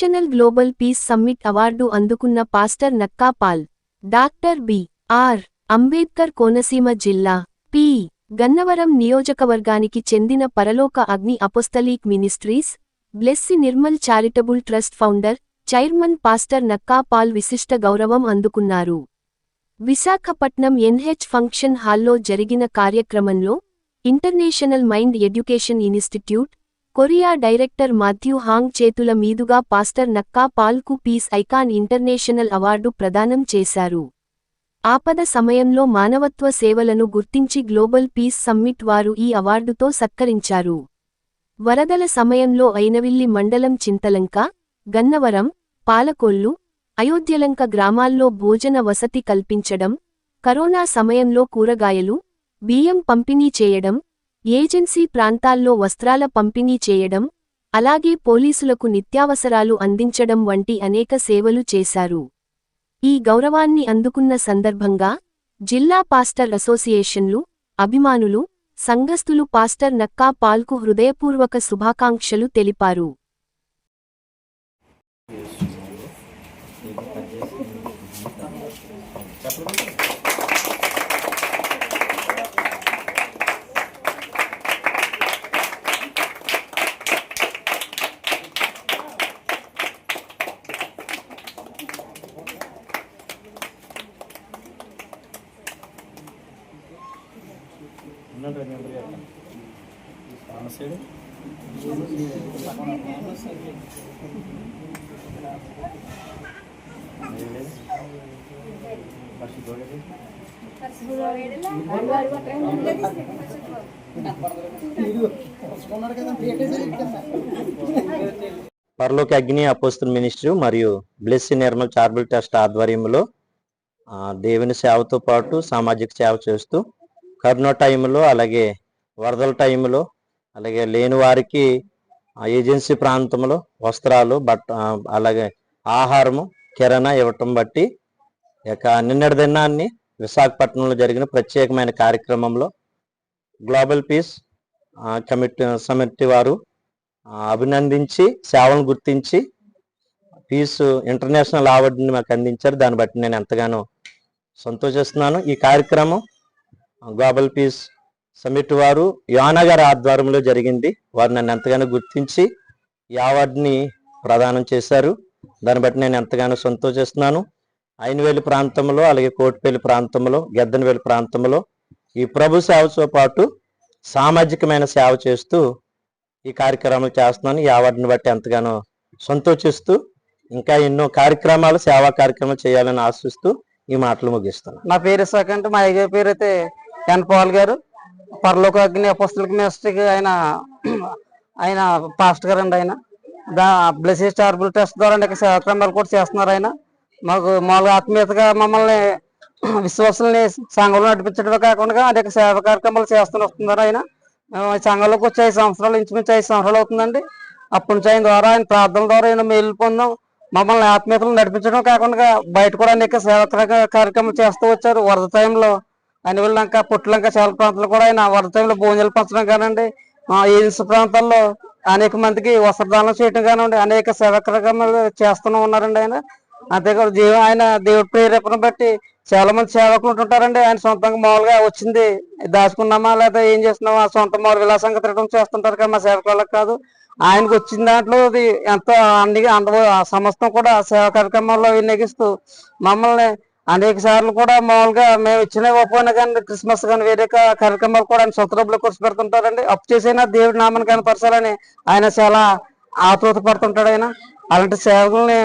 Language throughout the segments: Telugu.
National global peace summit award అందుకున్న pastor Nakkapal doctor B. R. Ambedkar Konaseema జిల్లా పి. గన్నవరం నియోజకవర్గానికి చెందిన పరలోక అగ్ని apostolic ministries Blessy Nirmal charitable trust founder chairman pastor Nakkapal విశిష్ట గౌరవం అందుకున్నారు. విశాఖపట్నం ఎన్హెచ్ ఫంక్షన్ హాల్లో జరిగిన కార్యక్రమంలో international mind education institute Korea director Matthew Hong చేతుల మీదుగా పాస్టర్ నక్కా పాల్కు పీస్ ఐకాన్ ఇంటర్నేషనల్ అవార్డు ప్రదానం చేశారు. ఆపద సమయంలో మానవత్వ సేవలను గుర్తించి గ్లోబల్ పీస్ సమ్మిట్ వారు ఈ అవార్డుతో సత్కరించారు. వరదల సమయంలో ఐనవిల్లి మండలం చింతలంక గన్నవరం పాలకొల్లు అయోధ్యలంక గ్రామాల్లో భోజన వసతి కల్పించడం కరోనా సమయంలో కూరగాయలు బియ్యం పంపిణీ చేయడం ఏజెన్సీ ప్రాంతాల్లో వస్త్రాల పంపిణీ చేయడం అలాగే పోలీసులకు నిత్యావసరాలు అందించడం వంటి అనేక సేవలు చేశారు. ఈ గౌరవాన్ని అందుకున్న సందర్భంగా జిల్లా పాస్టర్ అసోసియేషన్లు అభిమానులు సంఘస్థులు పాస్టర్ నక్కా పాల్కు హృదయపూర్వక శుభాకాంక్షలు తెలిపారు. పరలోక అగ్ని అపోస్తుల మినిస్ట్రీ మరియు బ్లెస్ నిర్మల్ చార్బుల్ ట్రస్ట్ ఆధ్వర్యంలో దేవుని సేవతో పాటు సామాజిక సేవ చేస్తూ కరోనా టైంలో అలాగే వరదల టైంలో అలాగే లేని వారికి ఏజెన్సీ ప్రాంతంలో వస్త్రాలు బట్ట అలాగే ఆహారము కిరాణా ఇవ్వటం బట్టి ఇక యొక్క నిన్నటి దినాన్ని విశాఖపట్నంలో జరిగిన ప్రత్యేకమైన కార్యక్రమంలో గ్లోబల్ పీస్ కమిటీ సమితి వారు అభినందించి సేవలను గుర్తించి పీస్ ఇంటర్నేషనల్ అవార్డుని మాకు అందించారు. దాన్ని బట్టి నేను ఎంతగానో సంతోషిస్తున్నాను. ఈ కార్యక్రమం గ్లోబల్ పీస్ సమిట్ వారు యోనగర్ ఆధ్వర్యంలో జరిగింది. వారు నన్ను ఎంతగానో గుర్తించి ఈ అవార్డుని ప్రదానం చేశారు. దాన్ని బట్టి నేను ఎంతగానో సంతోషిస్తున్నాను. అయినవేలి ప్రాంతంలో అలాగే కోటిపేలి ప్రాంతంలో గెద్దనవేలి ప్రాంతంలో ఈ ప్రభు సేవతో పాటు సామాజికమైన సేవ చేస్తూ ఈ కార్యక్రమాలు చేస్తున్నాను. ఈ అవార్డుని బట్టి ఎంతగానో సంతోషిస్తూ ఇంకా ఎన్నో కార్యక్రమాలు సేవా కార్యక్రమాలు చేయాలని ఆశిస్తూ ఈ మాటలు ముగిస్తున్నాను. నా పేరు ఇసాక్ మా అయ్య పేరు అయితే ఎన్ పాల్ గారు పరలోక అగ్ని అపోస్తులకి మినిస్ట్రీకి ఆయన ఆయన పాస్ట్ గారు అండి ఆయన. దా బ్లెసెస్ చార్బుల్ టెస్ట్ ద్వారా అనేక సేవక్రమాలు కూడా చేస్తున్నారు ఆయన. మాకు మామూలుగా ఆత్మీయతగా మమ్మల్ని విశ్వాసుల్ని సంఘంలో నడిపించడమే కాకుండా అనేక సేవ కార్యక్రమాలు చేస్తూ వస్తున్నారు ఆయన. సంఘంలోకి వచ్చి ఐదు సంవత్సరాలు ఇంచుమించు ఐదు సంవత్సరాలు అవుతుందండి. అప్పటి నుంచి ఆయన ద్వారా ఆయన ప్రార్థన ద్వారా ఆయన మేలు పొందాం. మమ్మల్ని ఆత్మీయతలు నడిపించడం కాకుండా బయట కూడా అనేక సేవ కార్యక్రమాలు చేస్తూ వచ్చారు. వరద టైంలో అనివల్లంక పుట్టలంక చాలా ప్రాంతాలు కూడా ఆయన వరద టైంలో భోజనాలు పంచడం కానివ్వండి మా ఏజెన్సీ ప్రాంతాల్లో అనేక మందికి వస్త్రదానం చేయడం కానివ్వండి అనేక సేవా కార్యక్రమాలు చేస్తూనే ఉన్నారండి ఆయన. అంతేకాదు జీవ ఆయన దేవుడి ప్రేరేపణ బట్టి చాలా మంది సేవకులు ఉంటుంటారండి. ఆయన సొంతంగా మామూలుగా వచ్చింది దాచుకున్నామా లేదా ఏం చేస్తున్నామా సొంత మామూలు విలాసంగా తిరగడం చేస్తుంటారు కదా మా సేవకులకు కాదు. ఆయనకు వచ్చిన దాంట్లో అది ఎంతో అన్ని అంద సమస్తం కూడా సేవా కార్యక్రమాల్లో వినియోగిస్తూ మమ్మల్ని అనేక సార్లు కూడా మామూలుగా మేము ఇచ్చిన ఒప్పుకున్నా కానీ క్రిస్మస్ కానీ వేరే కార్యక్రమాలు కూడా ఆయన సొంత డబ్బులు ఖర్చు పెడుతుంటారండి. అప్పు చేసైనా దేవుడి నామాన్ని కనపరచాలని ఆయన చాలా ఆతృత పడుతుంటాడు ఆయన. అలాంటి సేవకుల్ని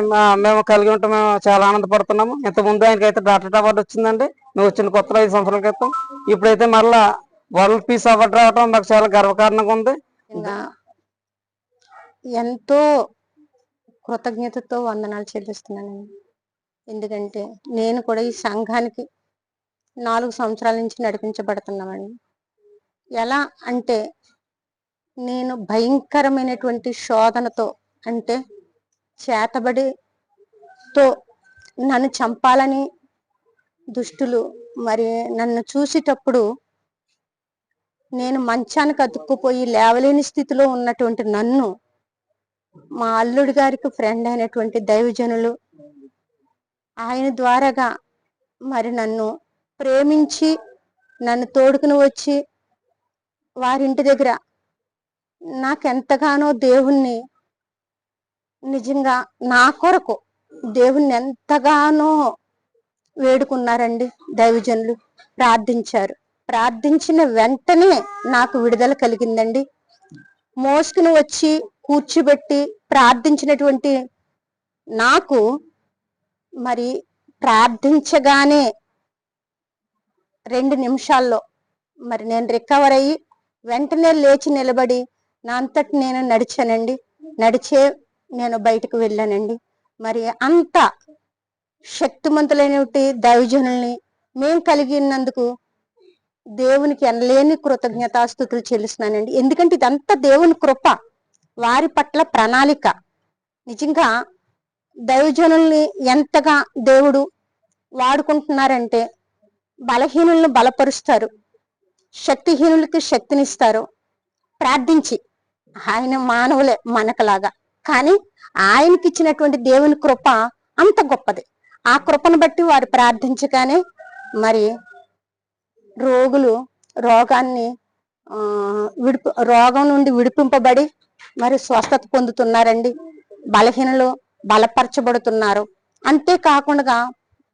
మేము కలిగి ఉంటాం మేము చాలా ఆనందపడుతున్నాము. ఇంతకుముందు ముందు ఆయనకి డాక్టరేట్ అవార్డు వచ్చిందండి. మేము వచ్చిన కొత్తలో ఐదు సంవత్సరాల క్రితం. ఇప్పుడైతే మరలా వరల్డ్ పీస్ అవార్డు రావడం మాకు చాలా గర్వకారణంగా ఉంది. ఇంకా ఎంతో కృతజ్ఞతతో వందనాలు చెల్లిస్తున్నానండి. ఎందుకంటే నేను కూడా ఈ సంఘానికి నాలుగు సంవత్సరాల నుంచి నడిపించబడుతున్నామండి. ఎలా అంటే నేను భయంకరమైనటువంటి శోధనతో అంటే చేతబడితో నన్ను చంపాలని దుష్టులు మరి నన్ను చూసేటప్పుడు నేను మంచానికి అతుక్కుపోయి లేవలేని స్థితిలో ఉన్నటువంటి నన్ను మా అల్లుడి గారికి ఫ్రెండ్ అయినటువంటి దైవజనులు ఆయన ద్వారాగా మరి నన్ను ప్రేమించి నన్ను తోడుకుని వచ్చి వారింటి దగ్గర నాకెంతగానో దేవుణ్ణి నిజంగా నా కొరకు దేవుణ్ణి ఎంతగానో వేడుకున్నారండి దైవజనులు. ప్రార్థించారు. ప్రార్థించిన వెంటనే నాకు విడుదల కలిగిందండి. మోసుకుని వచ్చి కూర్చోబెట్టి ప్రార్థించినటువంటి నాకు మరి ప్రార్థించగానే రెండు నిమిషాల్లో మరి నేను రికవర్ అయ్యి వెంటనే లేచి నిలబడి నా అంతటి నేను నడిచానండి. నడిచే నేను బయటకు వెళ్ళానండి. మరి అంత శక్తిమంతులైన దైవజనుల్ని మేము కలిగి ఉన్నందుకు దేవునికి ఎనలేని కృతజ్ఞతాస్థుతులు చెల్లిస్తున్నానండి. ఎందుకంటే ఇదంతా దేవుని కృప వారి పట్ల ప్రణాళిక. నిజంగా దైవజనుల్ని ఎంతగా దేవుడు వాడుకుంటున్నారంటే బలహీనులను బలపరుస్తారు. శక్తిహీనులకి శక్తినిస్తారు. ప్రార్థించి. ఆయన మానవులే మనకలాగా. కానీ ఆయనకి ఇచ్చినటువంటి దేవుని కృప అంత గొప్పది. ఆ కృపను బట్టి వారు ప్రార్థించగానే మరి రోగులు రోగాన్ని విడుపు విడిపి రోగం నుండి విడిపింపబడి మరి స్వస్థత పొందుతున్నారండి. బలహీనలు బలపరచబడుతున్నారు. అంతేకాకుండా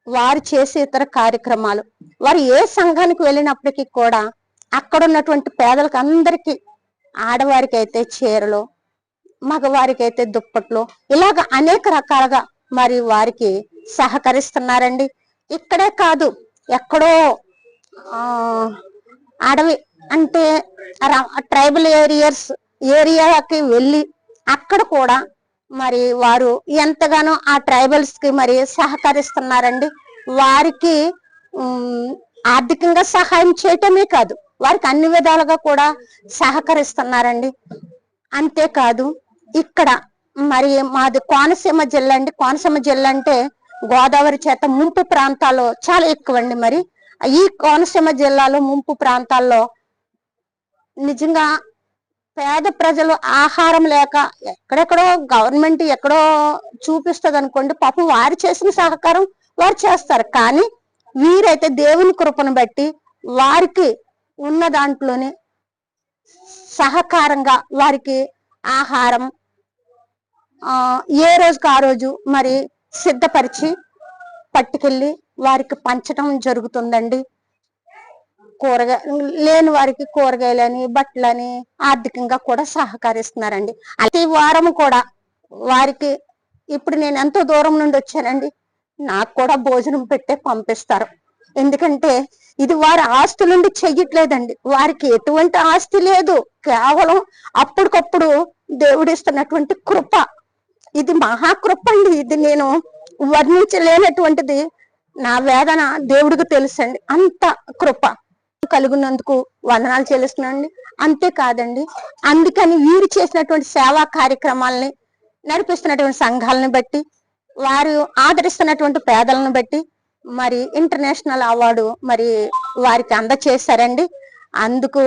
వారు చేసే ఇతర కార్యక్రమాలు వారు ఏ సంఘానికి వెళ్ళినప్పటికీ కూడా అక్కడ ఉన్నటువంటి పేదలకు అందరికీ ఆడవారికి అయితే చీరలు మగవారికి అయితే దుప్పట్లు ఇలాగ అనేక రకాలుగా మరి వారికి సహకరిస్తున్నారండి. ఇక్కడే కాదు ఎక్కడో ఆ అడవి అంటే ట్రైబల్ ఏరియాస్ ఏరియాకి వెళ్ళి అక్కడ కూడా మరి వారు ఎంతగానో ఆ ట్రైబల్స్కి మరి సహకరిస్తున్నారండి. వారికి ఆర్థికంగా సహాయం చేయటమే కాదు వారికి అన్ని విధాలుగా కూడా సహకరిస్తున్నారండి. అంతేకాదు ఇక్కడ మరి మాది కోనసీమ జిల్లా అండి. కోనసీమ జిల్లా అంటే గోదావరి చేత ముంపు ప్రాంతాల్లో చాలా ఎక్కువ అండి మరి. ఈ కోనసీమ జిల్లాలో ముంపు ప్రాంతాల్లో నిజంగా పేద ప్రజలు ఆహారం లేక ఎక్కడెక్కడో గవర్నమెంట్ ఎక్కడో చూపిస్తుంది అనుకోండి పాపం వారు చేసిన సహకారం వారు చేస్తారు. కానీ వీరైతే దేవుని కృపను బట్టి వారికి ఉన్న దాంట్లోనే సహకారంగా వారికి ఆహారం ఆ ఏ రోజుకి ఆ రోజు మరి సిద్ధపరిచి పట్టుకెళ్ళి వారికి పంచడం జరుగుతుందండి. కూరగాయ లేని వారికి కూరగాయలని బట్టలని ఆర్థికంగా కూడా సహకరిస్తున్నారండి. ప్రతి వారం కూడా వారికి ఇప్పుడు నేను ఎంతో దూరం నుండి వచ్చానండి నాకు కూడా భోజనం పెట్టే పంపిస్తారు. ఎందుకంటే ఇది వారి ఆస్తుల నుండి చెయ్యట్లేదండి. వారికి ఎటువంటి ఆస్తి లేదు. కేవలం అప్పటికప్పుడు దేవుడిస్తున్నటువంటి కృప. ఇది మహాకృప అండి. ఇది నేను వర్ణించలేనటువంటిది. నా వేదన దేవుడికి తెలుసండి. అంత కృప. కలుగున్నందుకు వందనాలు చెల్లిస్తున్నాండి అంతేకాదండి అందుకని వీరు చేసినటువంటి సేవా కార్యక్రమాలని నడిపిస్తున్నటువంటి సంఘాలను బట్టి వారు ఆదరిస్తున్నటువంటి పేదలను బట్టి మరి ఇంటర్నేషనల్ అవార్డు మరి వారికి అందచేశారండి. అందుకు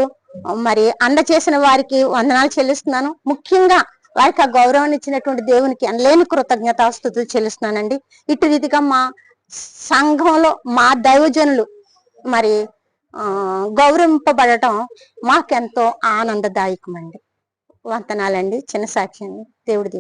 మరి అందచేసిన వారికి వందనాలు చెల్లిస్తున్నాను. ముఖ్యంగా వారికి ఆ గౌరవాన్ని ఇచ్చినటువంటి దేవునికి అనలేని కృతజ్ఞతాస్థుతులు చెల్లిస్తున్నానండి. ఇటు రీతిగా మా సంఘంలో మా దైవజనులు మరి గౌరవింపబడటం మాకెంతో ఆనందదాయకమండి. వంతనాలండి చిన్న సాక్ష్యం దేవుడి